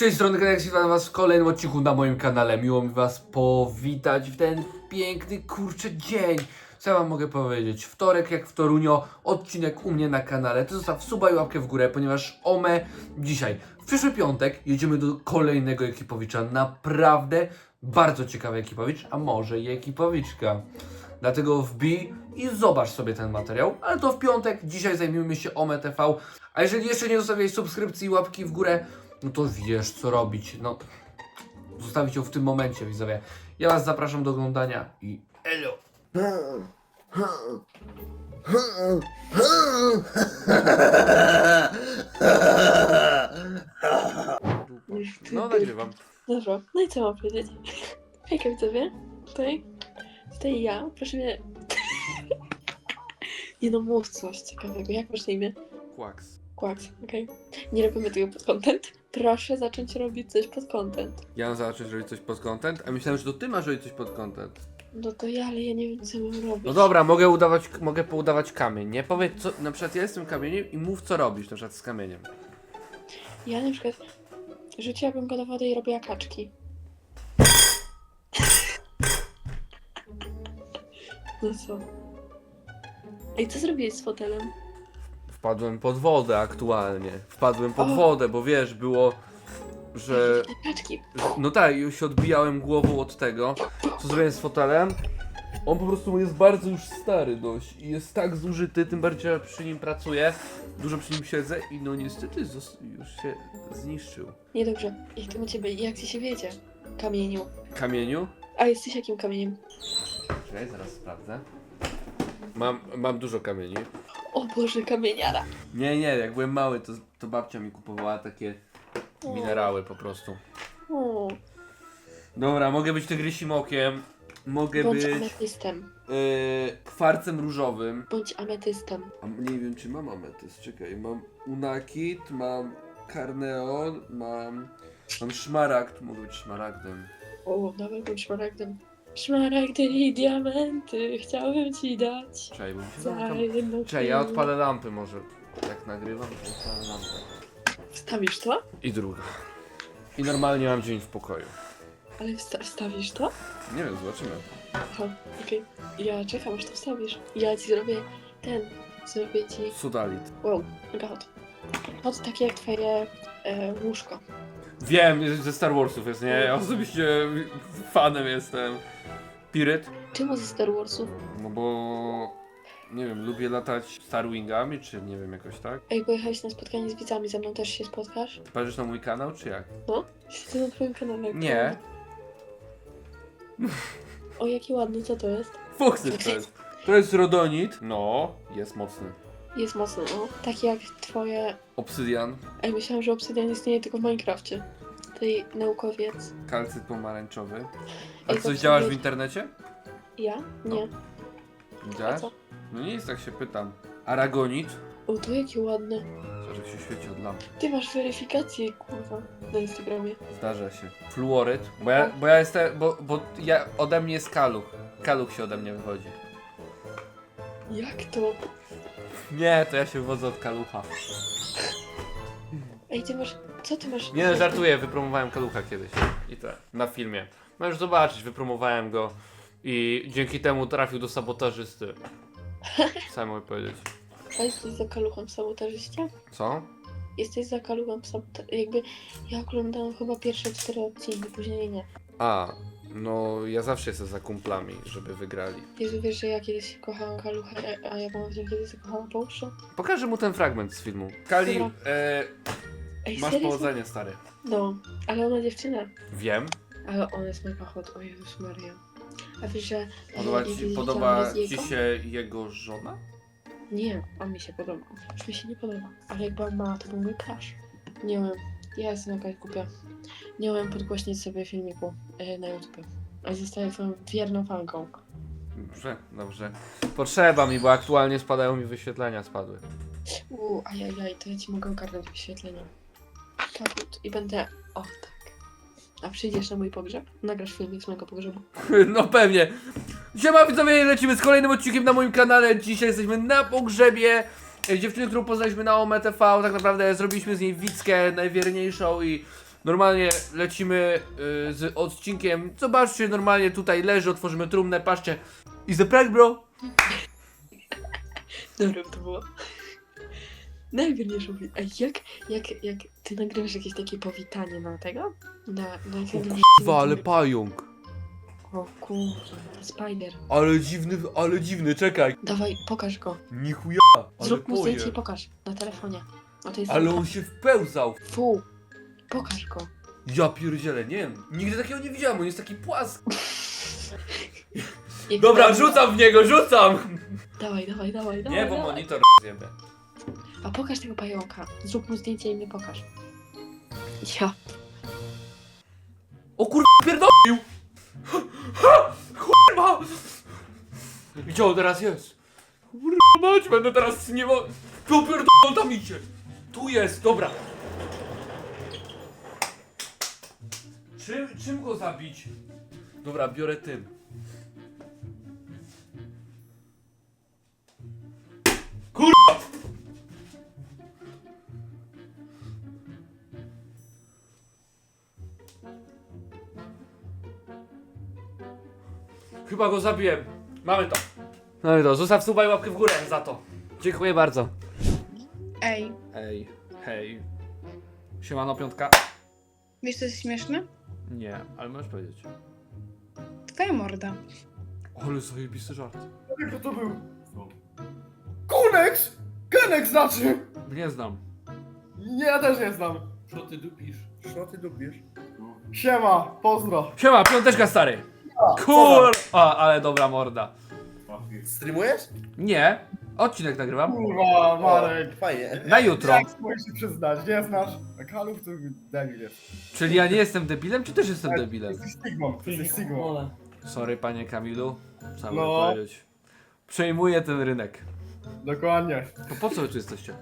Cześć, strony Galaxy, witam was w kolejnym odcinku na moim kanale. Miło mi was powitać w ten piękny, kurczę dzień. Co ja wam mogę powiedzieć? Wtorek jak w Torunio, odcinek u mnie na kanale. Ty zostaw suba i łapkę w górę, ponieważ OME dzisiaj, w przyszły piątek, jedziemy do kolejnego ekipowicza. Naprawdę bardzo ciekawy ekipowicz, a może i ekipowiczka. Dlatego wbij i zobacz sobie ten materiał, ale to w piątek. Dzisiaj zajmiemy się OME TV. A jeżeli jeszcze nie zostawiłeś subskrypcji i łapki w górę, no to wiesz co robić. No, zostawić ją w tym momencie, widzowie. Ja was zapraszam do oglądania i elo. No, nagrywam. Dobra, no i co mam powiedzieć? Hejka widzowie, tutaj, tutaj ja, proszę mnie... Nie no, mów coś ciekawego, jak masz na imię? Kłaks. Kłaks, okej. Nie robimy tego pod content. Proszę zacząć robić coś pod content. Ja mam zacząć robić coś pod content, a myślałem, że to ty masz robić coś pod content. No to ja, ale ja nie wiem co mam robić. No dobra, mogę udawać, mogę poudawać kamień, nie? Powiedz co, na przykład ja jestem kamieniem i mów co robisz, na przykład z kamieniem. Ja na przykład rzuciłabym go do wody i robiła kaczki. No co? Ej, co zrobiłeś z fotelem? Wpadłem pod wodę aktualnie. Wpadłem pod O. wodę, bo wiesz, było, że... Te. No tak, już się odbijałem głową od tego, co zrobiłem z fotelem. On po prostu jest bardzo już stary dość i jest tak zużyty, tym bardziej że przy nim pracuję, dużo przy nim siedzę i no niestety zos- już się zniszczył. Niedobrze. Jak to u ciebie? Jak ci się wiedzie? Kamieniu. Kamieniu? A jesteś jakim kamieniem? Czekaj, zaraz sprawdzę. Mam, mam dużo kamieni. O Boże, kamieniara. Nie, nie, jak byłem mały, to, to babcia mi kupowała takie minerały po prostu. O, Dobra, mogę być tygrysim okiem, mogę bądź być ametystem. yy, kwarcem różowym. Bądź ametystem. A nie wiem czy mam ametyst, czekaj, mam unakit, mam karneon, mam, mam szmaragd, mogę być szmaragdem. O, nawet był szmaragdem. Szmaragdy i diamenty chciałbym ci dać. Czekaj, bo mi się Za zamykam. jedną Czekaj, ja chwilę. odpalę lampy może, jak nagrywam, to odpalę lampę. Wstawisz to? I druga. I normalnie mam dzień w pokoju. Ale wsta- wstawisz to? Nie wiem, zobaczymy. Aha, okej. Ja czekam, aż to wstawisz. Ja ci zrobię ten. Zrobię ci. Sudalit. Wow, hot. Hot takie jak twoje e, łóżko. Wiem, ze Star Warsów jest, nie? Ja osobiście fanem jestem. Piryt, Czemu ze Star Warsów? no bo... Nie wiem, lubię latać Starwingami, czy nie wiem, jakoś tak. Ej, pojechałeś na spotkanie z widzami, ze mną też się spotkasz? Patrzysz na mój kanał, czy jak? No? Siedzę na twoim kanale. Nie. O, jaki ładny, co to jest? Foxy to jest. To jest rodonit. No, jest mocny. Jest mocny, no. Taki jak twoje... Obsydian, Ej, myślałam, że obsydian istnieje tylko w Minecrafcie. Tej naukowiec. kalcyt pomarańczowy. A ty coś w działasz w internecie? Ja? Nie. A Widziałeś? co? No nie jest, tak się pytam. Aragonit. O, to jaki ładny. Zobacz, jak się świeci od lampy. Ty masz weryfikację, kurwa, na Instagramie. Zdarza się. Fluoryt. Bo ja, bo ja jestem, bo, bo ja, ode mnie jest kaluch. Kaluch się ode mnie wywodzi. Jak to? Nie, to ja się wywodzę od kalucha. Ej, ty masz... Co ty masz? Nie no, żartuję, wypromowałem kalucha kiedyś. I to na filmie. Możesz zobaczyć, wypromowałem go i dzięki temu trafił do sabotażysty. Co ja mogę powiedzieć? A jesteś za kaluchem sabotażyście? Co? Jesteś za kaluchem sabotażyście? Jakby... Ja oglądałam chyba pierwsze cztery odcinki, później nie. A, no ja zawsze jestem za kumplami, żeby wygrali. Jezu, wiesz, że ja kiedyś kochałam kalucha, a ja mam w nim kiedyś zakochałam Połszu? Pokażę mu ten fragment z filmu. Kali, Dobra. e, Ej, masz serio? powodzenie, stary. No, ale ona dziewczyna. Wiem. Ale on jest mega hot, o Jezus Maria. A wiesz, że... e, Podoba ci, podoba ci się jego żona? Nie, on mi się podoba. Już mi się nie podoba. Ale jak byłam mała, to był mój crush. Nie wiem, ja jestem jakaś głupia. Nie umiem podgłośnić sobie filmiku e, na YouTube. A zostaję twoją wierną fanką. Dobrze, dobrze. Potrzeba mi, bo aktualnie spadają mi wyświetlenia, spadły. Uuu, ajajaj, to ja ci mogę ogarnąć wyświetlenia. I będę... O, tak. A przyjdziesz na mój pogrzeb? Nagrasz filmik z mojego pogrzebu. No pewnie. Siema widzowie, lecimy z kolejnym odcinkiem na moim kanale. Dzisiaj jesteśmy na pogrzebie dziewczyny, którą poznaliśmy na OMTV. Tak naprawdę zrobiliśmy z niej Wickę najwierniejszą i Normalnie lecimy y, z odcinkiem. Zobaczcie, normalnie tutaj leży, otworzymy trumnę, patrzcie. I the prank, bro. Dobra, to było. Najpierw mówi, a jak, jak, jak ty nagrywasz jakieś takie powitanie na tego? Na, na O jakiegoś kurwa, ale pająk. O kurwa, spider. Ale dziwny, ale dziwny, czekaj. Dawaj, pokaż go. Nichuja, ale Zrób mu zdjęcie i pokaż na telefonie. O, to jest Ale on się wpełzał. Fu, pokaż go. Ja pierdzielę, nie wiem. Nigdy takiego nie widziałem, on jest taki płaski. Jak Dobra, rzucam w niego, rzucam! Dawaj, dawaj, dawaj, dawaj. Nie, bo dawaj. monitor zjebę. A pokaż tego pająka. Zrób mu zdjęcie i mnie pokaż. Ja. O kurwa, pierdolił! Kurwa! Gdzie on teraz jest? Kurwa mać, będę teraz nie mo... Tu pierdolą, tam idzie! Tu jest, dobra. Czym, czym go zabić? Dobra, biorę tym. Chyba go zabiłem. Mamy to. Mamy to. Zostaw suba i łapkę w górę za to. Dziękuję bardzo. Ej, Ej, hej. Siemano piątka. wiesz co jest śmieszne? Nie, ale możesz powiedzieć. Twoja morda. Ale zajebisty żart. Kto to był? Kunex! Kenek znaczy! Nie znam. Nie, ja też nie znam. Co ty dupisz? Co ty dupisz? Siema, pozdro. Siema, piąteczka stary. Kur... A, ale dobra morda. Streamujesz? Nie, odcinek nagrywam. Kurwa, Marek. Fajnie. Na jutro. Jak możesz się przyznać, nie znasz? Kalów to debil jest. Czyli ja nie jestem debilem, czy też jestem debilem? Jesteś Sigmą, jesteś Sigmą. Sorry panie Kamilu. Co No. no. powiedzieć. Przejmuję ten rynek. Dokładnie. To po co wy tu jesteście?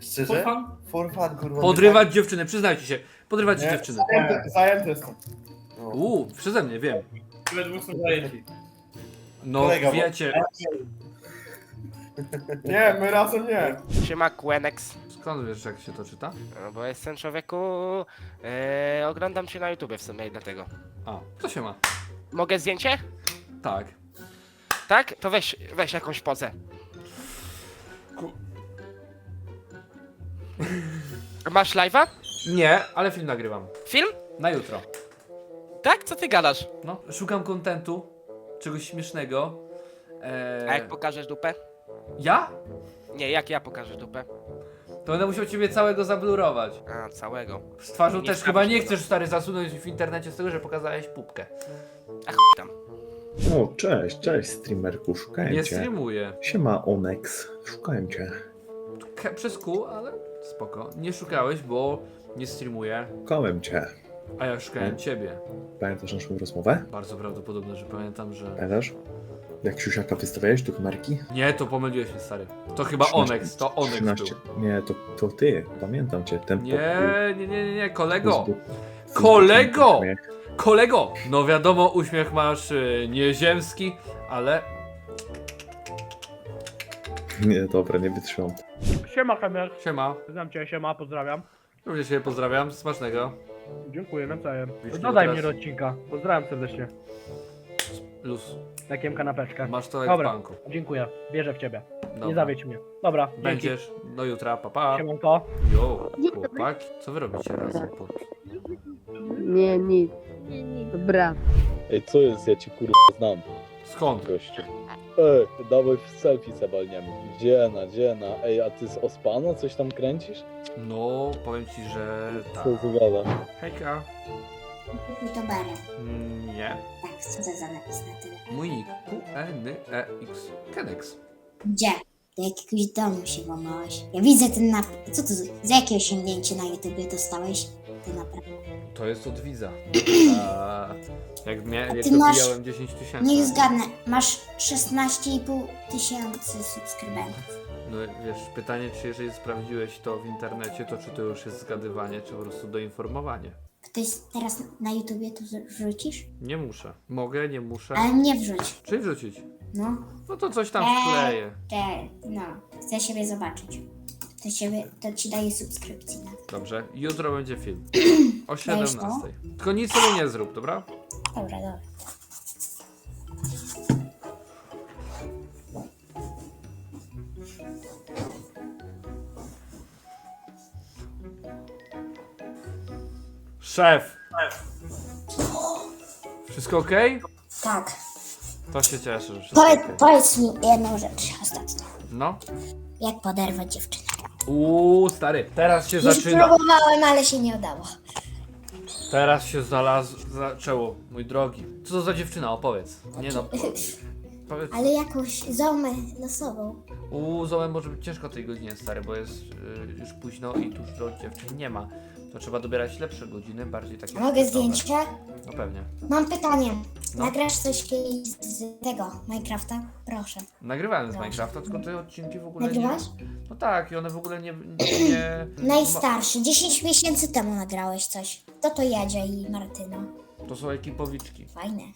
Szczerze? For fun, kurwa. Podrywać dziewczyny, przyznajcie się. Podrywać Nie, dziewczyny. Zajęty, zajęty jestem. No. Uuu, przeze mnie, wiem. We dwóch są zajęci. No Kolega, bo- wiecie. Nie, my razem nie. Siema Quenex, Skąd wiesz jak się to czyta? no bo jestem człowieku, e, oglądam cię na YouTubie w sumie i dlatego. A, to się ma. Mogę zdjęcie? Tak. Tak? To weź, weź jakąś pozę. Ku- Masz live'a? Nie, ale film nagrywam. Film? Na jutro. Tak? Co ty gadasz? No, szukam kontentu, czegoś śmiesznego. Eee, A jak pokażesz dupę? ja? Nie, jak ja pokażę dupę? To będę musiał ciebie całego zablurować. A, całego. Z twarzą Nie też chyba nie tego. chcesz stary zasunąć w internecie z tego, że pokazałeś pupkę. A chuj tam. O, cześć, cześć streamerku, szukałem Nie cię. streamuję. Siema Onex, szukałem cię. Ke- Przez kół, ale spoko. Nie szukałeś, bo nie streamuję, Szukałem cię. A ja szukałem ciebie. Pamiętasz naszą rozmowę? Bardzo prawdopodobne, że pamiętam, że... Pamiętasz? Jak siusiaka wystawiałeś do kamerki? Nie, to pomyliłeś mnie stary. To chyba 13 Onex, to Onex 13 był. Nie, to, to ty, pamiętam cię. Ten Nie, nie, nie, nie, nie, kolego! Kolego! Kolego! No wiadomo, uśmiech masz y, nieziemski, ale Nie, dobra, nie wytrzymam. Siema Hemer, siema. znam cię, siema, pozdrawiam. Również się pozdrawiam, smacznego. Dziękuję nawzajem. Widzisz, Dodaj teraz- mnie do odcinka. Pozdrawiam serdecznie. Luz, Takiem kanapeczkę. masz to jak w Dobra. banku. Dziękuję, wierzę w ciebie. Dobra. Nie zawiedź mnie. Dobra, dzięki. Będziesz, do jutra, papa. Pa. Siemanko. Jo, chłopaki, co wy robicie razem? Po... Nie, nic. Dobra. Ej, co jest? Ja cię kurwa znam, Skąd? gościu. Ej, dawaj w selfie zawalniamy. Dziena, dziena. Ej, a ty z Ospano coś tam kręcisz? No, powiem ci, że tak. Co ty gada? Hejka. To Bara. Mm, Nie. Tak, co to za napis na tyle? Mój nick. Q-N-E-X. Kenex. Gdzie? Do jakiegoś domu się włamałeś. Ja widzę ten napis. Co to za, za jakie osiągnięcie na YouTubie dostałeś? To naprawdę. To jest od widza. A, jak mnie, jak ty masz- dobijałem 10 tysięcy. Niech zgadnę, masz 16,5 tysięcy subskrybentów. No wiesz, pytanie, czy jeżeli sprawdziłeś to w internecie, to czy to już jest zgadywanie, czy po prostu doinformowanie. To jest teraz na YouTubie to wrzucisz? Nie muszę. Mogę, nie muszę. Ale nie wrzuć. Czy wrzucić? No, No to coś tam wkleję. te, no, chcę siebie zobaczyć. To, ciebie, to ci daję subskrypcję. na- Dobrze, jutro będzie film. O Dajesz 17. Tylko nic sobie nie zrób, dobra? Dobra, dobra. Szef! Wszystko ok? Tak. To się cieszę, że wszystko Powiedz, powiedz mi jedną rzecz ostatnią. No. Jak poderwać dziewczynę? Uuu, stary, teraz się Już zaczyna. próbowałem, ale się nie udało. Teraz się znalazł, zaczęło, mój drogi. Co to za dziewczyna, opowiedz. Nie no, powiedz. Ale jakąś zomę losową. U Zoe może być ciężko tej godzinie, stary, bo jest y, już późno i tuż do dziewczyn nie ma. To trzeba dobierać lepsze godziny, bardziej takie... A mogę zdjęcie? No pewnie. Mam pytanie. No. Nagrasz coś kiedyś z tego Minecrafta? Proszę. Nagrywałem z Proszę. Minecrafta, tylko te odcinki w ogóle Nagrywasz? nie... No tak, i one w ogóle nie... nie, nie Najstarszy. 10 miesięcy temu nagrałeś coś. Kto to Jadzia i Martyna? Ma- To są ekipowiczki. Fajne.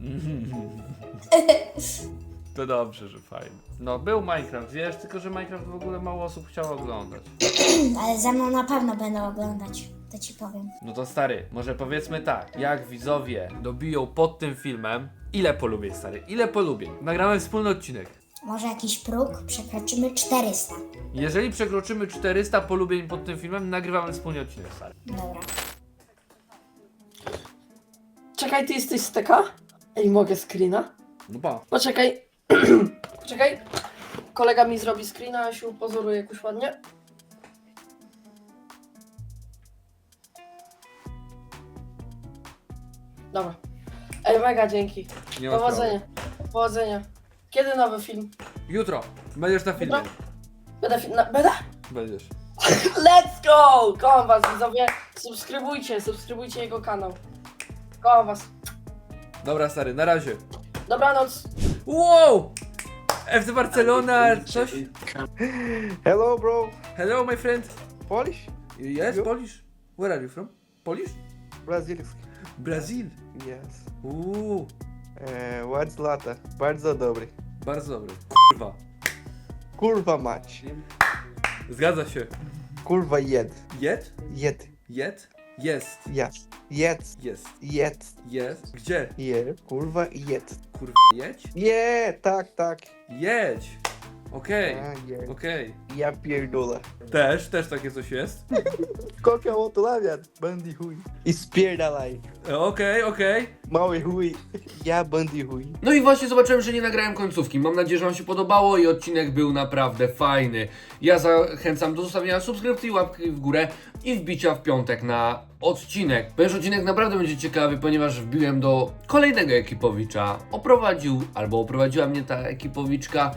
To dobrze, że fajnie. No, był Minecraft, wiesz, tylko że Minecraft w ogóle mało osób chciało oglądać. Ale ze mną na pewno będą oglądać. To ci powiem. No to stary, może powiedzmy tak, jak widzowie dobiją pod tym filmem, ile polubień stary, ile polubień. Nagramy wspólny odcinek. Może jakiś próg? Przekroczymy 400. Jeżeli przekroczymy 400 polubień pod tym filmem, nagrywamy wspólnie odcinek stary. Dobra. Czekaj, ty jesteś z TK? Ej, mogę screena? No ba. Poczekaj. Poczekaj. Kolega mi zrobi screena, a się upozoruje jakoś ładnie. Dobra. Ej, mega dzięki. Nie ma Powodzenia. Powodzenia. Kiedy nowy film? Jutro. Będziesz na filmie. Będę fi- na, Będę? Będziesz. Let's go! Kocham was widzowie. Subskrybujcie, subskrybujcie jego kanał. Kocham was. Dobra stary, na razie. Dobranoc. Wow! FC Barcelona, coś? Hello, bro. Hello my friend. Polish? Yes, You? Polish. Where are you from? Polish? Brazilski. Brazil. Yes. Uuu, E, what's lata? Bardzo dobry. bardzo dobry. Kurwa. Kurwa mać. Zgadza się. Kurwa jed. Jed? Jed. Jed? Jest. Yes. Jed. Jest. Jed. Jest. Gdzie? Je. Kurwa jed. Kurwa, jedź? Je, tak, tak. Jedź. Okej. Je. Okej. Ja pierdolę. Też, też takie coś jest. Kokia otulawiat. Bandy chuj. I spierdalaj. E, Okej, okej. Mały chuj. Ja bandy chuj. No i właśnie zobaczyłem, że nie nagrałem końcówki. Mam nadzieję, że Wam się podobało i odcinek był naprawdę fajny. Ja zachęcam do zostawienia subskrypcji, łapki w górę i wbicia w piątek na odcinek. Ponieważ odcinek naprawdę będzie ciekawy, ponieważ wbiłem do kolejnego ekipowicza. Oprowadził albo oprowadziła mnie ta ekipowiczka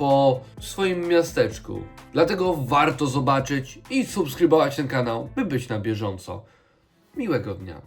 po swoim miasteczku. Dlatego warto zobaczyć i subskrybować ten kanał, by być na bieżąco. Miłego dnia.